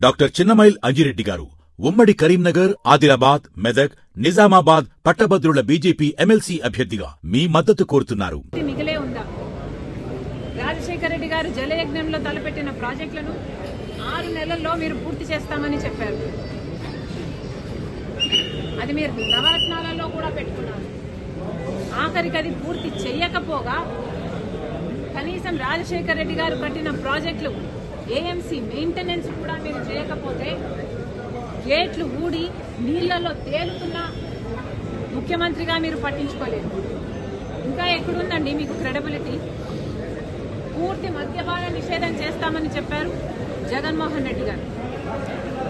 Doctor Chinnamail Anji Reddy గారు ఉమ్మడి కరీంనగర్ ఆదిలాబాద్ మెదక్ నిజామాబాద్ పట్టభద్రుల బీజేపీ ఎమ్మెల్సీ అభ్యర్థిగా మీ మద్దతు కోరుతున్నారు. ఉందా? రాజశేఖర రెడ్డి గారు జలయజ్ఞంలో తలపెట్టిన ప్రాజెక్టులను ఆరు నెలల్లో మీరు పూర్తి చేస్తామని చెప్పారు. అది మీరు నవరత్నాలలో కూడా పెట్టుకున్నారు. ఆఖరికి అది పూర్తి చెయ్యకపోగా కనీసం రాజశేఖర రెడ్డి గారు కట్టిన ప్రాజెక్టులు ఏఎంసీ మెయింటెనెన్స్ కూడా మీరు చేయకపోతే గేట్లు ఊడి నీళ్ళలో తేలుతున్న ముఖ్యమంత్రిగా మీరు పట్టించుకోలేదు. ఇంకా ఎక్కడుందండి మీకు క్రెడబిలిటీ? పూర్తి మద్యపాన నిషేధం చేస్తామని చెప్పారు జగన్మోహన్ రెడ్డి గారు.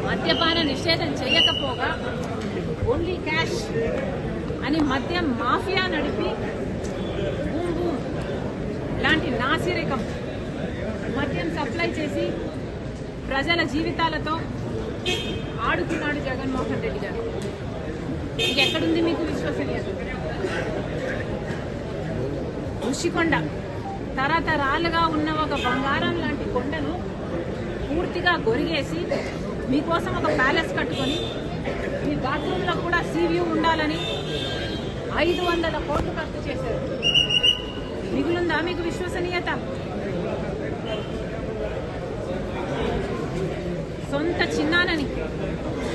మద్యపాన నిషేధం చేయకపోగా ఓన్లీ క్యాష్ అని మద్యం మాఫియా నడిపి బూమ్ బూమ్. లాంటి నాసిరకం సప్లై చేసి ప్రజల జీవితాలతో ఆడుతున్నాడు జగన్మోహన్ రెడ్డి గారు. ఎక్కడుంది మీకు విశ్వసనీయత? ఋషికొండ. తరతరాలుగా ఉన్న ఒక బంగారం లాంటి కొండను పూర్తిగా గొరిగేసి మీకోసం ఒక ప్యాలెస్ కట్టుకొని మీ బాత్రూంలో కూడా సీవ్యూ ఉండాలని ఐదు వందల కోట్లు ఖర్చు చేశారు. మిగులుందా మీకు విశ్వసనీయత? అంత చిన్నానని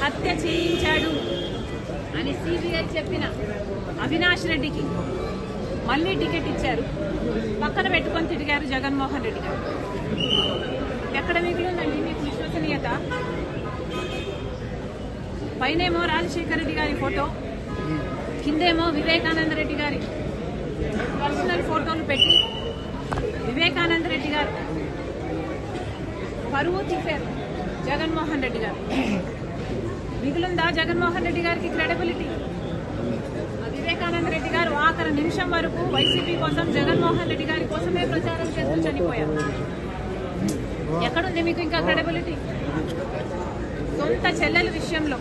హత్య చేయించాడు అని సిబిఐ చెప్పిన అవినాష్ రెడ్డికి మళ్ళీ టికెట్ ఇచ్చారు. పక్కన పెట్టుకొని తిరిగారు జగన్మోహన్ రెడ్డి గారు. ఎక్కడ మిగిలిందండి మీకు విశ్వసనీయత? పైనేమో రాజశేఖర రెడ్డి గారి ఫోటో కిందేమో వివేకానంద రెడ్డి గారి పర్సనల్ ఫోటోలు పెట్టి వివేకానంద రెడ్డి గారు పరువు తీశారు. జగన్మోహన్ రెడ్డి గారు. మిగులుందా జగన్మోహన్ రెడ్డి గారికి క్రెడిబిలిటీ వివేకానంద రెడ్డి గారు ఆఖరి నిమిషం వరకు వైసీపీ కోసం జగన్మోహన్ రెడ్డి గారి కోసమే ప్రచారం చేస్తూ చనిపోయారు. ఎక్కడుంది మీకు ఇంకా క్రెడిబిలిటీ సొంత చెల్లెల విషయంలో.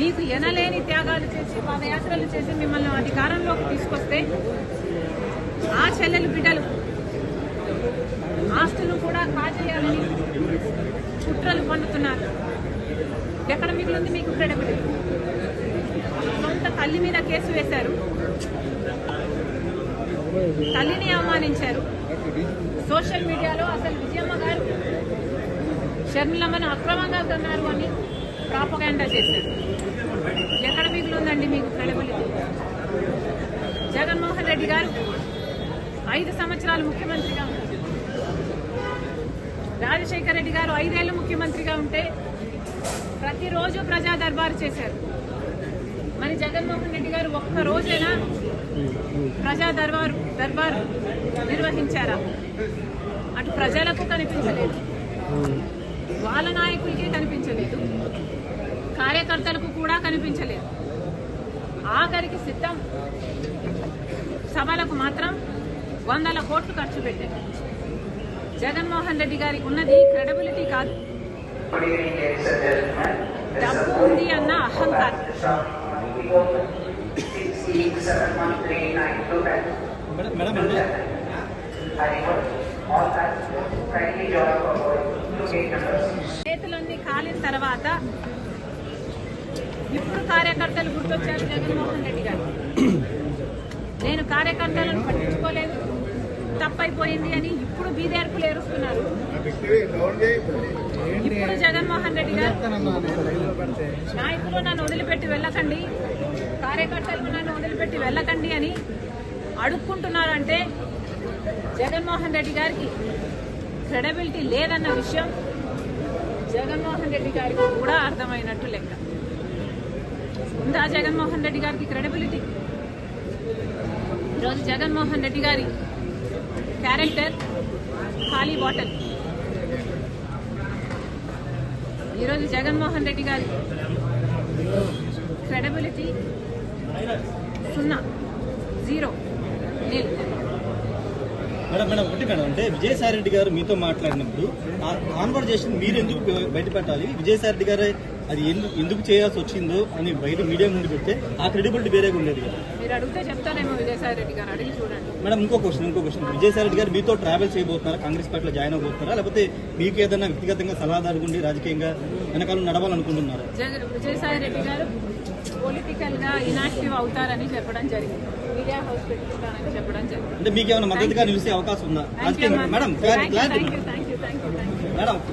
మీకు ఎనలేని త్యాగాలు చేసి పాదయాత్రలు చేసి మిమ్మల్ని అధికారంలోకి తీసుకొస్తే ఆ చెల్లెలు బిడ్డలు ఆస్తులు కుట్రలు పండుతున్నారు. ఎక్కడ మిగిలింది మీకు క్రెడిబిలిటీ. సొంత తల్లి మీద కేసు వేశారు. తల్లిని అవమానించారు. సోషల్ మీడియాలో అసలు విజయమ్మ గారు షర్మిలమ్మను అక్రమంగా కన్నారు అని ప్రాపగాండా చేశారు. ఎక్కడ మిగిలిందండి మీకు క్రెడిబిలిటీ. జగన్మోహన్ రెడ్డి గారు ఐదు సంవత్సరాలు ముఖ్యమంత్రిగా ఉన్నారు. రాజశేఖర రెడ్డి గారు ఐదేళ్ళు ముఖ్యమంత్రిగా ఉంటే ప్రతిరోజు ప్రజా దర్బారు చేశారు. మరి జగన్మోహన్ రెడ్డి గారు ఒక్క రోజైనా ప్రజా దర్బారు దర్బారు నిర్వహించారా? అటు ప్రజలకు కనిపించలేదు. వాళ్ళ నాయకులకి కనిపించలేదు. కార్యకర్తలకు కూడా కనిపించలేదు. ఆఖరికి సిద్ధం. సభలకు మాత్రం వందల కోట్లు ఖర్చు పెట్టారు. జగన్మోహన్ రెడ్డి గారికి ఉన్నది క్రెడబిలిటీ కాదు. డబ్బు ఉంది అన్న అహంకారం. చేతులుంది కాలిన తర్వాత ఇప్పుడు కార్యకర్తలు గుర్తొచ్చారు జగన్మోహన్ రెడ్డి గారు. నేను కార్యకర్తలను పట్టించుకోలేదు. తప్పైపోయింది అని ఇప్పుడు బీదేర్పులు ఏరుస్తున్నారు. ఇప్పుడు జగన్మోహన్ రెడ్డి గారు నాయకులు నన్ను వదిలిపెట్టి వెళ్ళకండి కార్యకర్తలు నన్ను వదిలిపెట్టి వెళ్ళకండి అని అడుక్కుంటున్నారంటే జగన్మోహన్ రెడ్డి గారికి క్రెడబిలిటీ లేదన్న విషయం జగన్మోహన్ రెడ్డి గారికి కూడా అర్థమైనట్టు లెక్క. ఉందా జగన్మోహన్ రెడ్డి గారికి క్రెడిబిలిటీ? ఈరోజు జగన్మోహన్ రెడ్డి గారి క్యారెక్టర్ ఖాళీ బాటల్. ఈరోజు జగన్మోహన్ రెడ్డి గారి క్రెడబిలిటీ సున్నా జీరో నీల్ మేడం మేడం ఒకటి మేడం. అంటే విజయసాయి రెడ్డి గారు మీతో మాట్లాడినప్పుడు ఆ కాన్వర్జేషన్ మీరు ఎందుకు బయట పెట్టాలి విజయసాయి రెడ్డి గారు అది ఎందుకు ఎందుకు చేయాల్సి వచ్చిందో అని బయట మీడియా ముందు పెడితే ఆ క్రెడిబిలిటీ వేరేగా ఉండేది కదా. మీరు అడిగితే చెప్తానేమో విజయసాయి రెడ్డి గారు. అడిగి చూడండి. మేడం ఇంకో క్వశ్చన్ ఇంకో క్వశ్చన్ విజయసాయి రెడ్డి గారు మీతో ట్రావెల్ చేయబోతున్నారా? కాంగ్రెస్ పార్టీలో జాయిన్ అవబోతున్నారా లేకపోతే మీకు ఏదైనా వ్యక్తిగతంగా సలహాదారు ఉండి రాజకీయంగా వెనకాల నడవాలనుకుంటున్నారా? విజయసాయి రెడ్డి గారు పొలిటికల్గా ఇనాక్టివ్ అవుతారని చెప్పడం జరిగింది. మీడియా హౌస్ చెప్పడం జరిగింది. అంటే మీకు ఏమైనా మద్దతుగా నిలిచే అవకాశం ఉందా? Madam madam